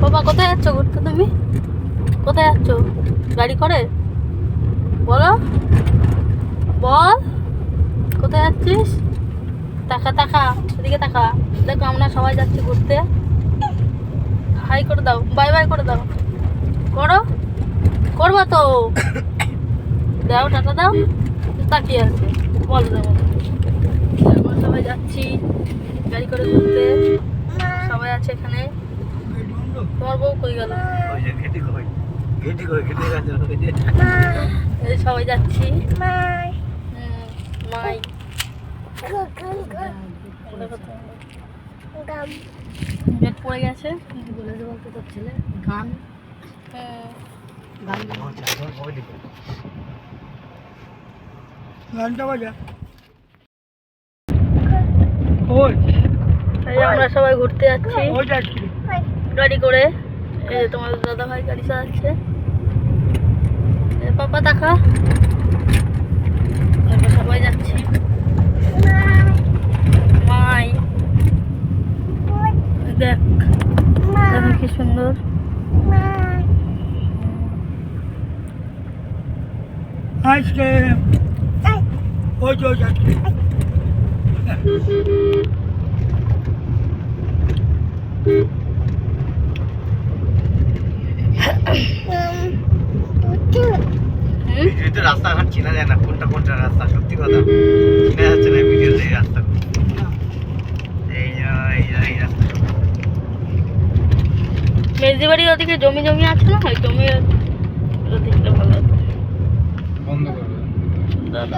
বাবা, কোথায় যাচ্ছ ঘুরতে তুমি? কোথায় যাচ্ছ? গাড়ি করে? বলো। বল। কোথায় যাচ্ছিস? তাকা তাকা, এদিকে তাকা। দেখো, আমরা সবাই যাচ্ছি ঘুরতে। হাই করে দাও, বাই বাই করে দাও। করো। করবা তো। দাও টাটা দাও। তাকিয়ে আছে। বল দাও আমরা সবাই যাচ্ছি। গাড়ি করে ঘুরতে। সবাই আছে এখানে। তোমার বউ কই গেল? ওই যে ঘেটি কই। ঘেটি কই ঘেটি গেছে ওই যে। এই সবাই যাচ্ছি। মাই। পড়ে গেছে বলে দেবো তো তোর ছেলে? গান। হুম, গান। গানটা বাজা। এই আমরা সবাই ঘুরতে যাচ্ছি। ওই যাচ্ছি। গাড়ি করে। এই যে তোমার দাদা ভাই গাড়ি চালাচ্ছে। এই পাপা দেখা। সবাই যাচ্ছি। মাই। দেখ দেখো কি সুন্দর। আইসক্রিম ওই যে ওই যাচ্ছি। হুম? এই তো রাস্তাঘাট চেনা যায় না কোনটা কোনটা রাস্তা সত্যি কথা। চেনা যাচ্ছে না ভিডিওতে এই রাস্তা। মেজদি বাড়ির ওদিকে জমি জমি আছে না? জমি দেখলে ভালো বন্ধ করবে দাদা।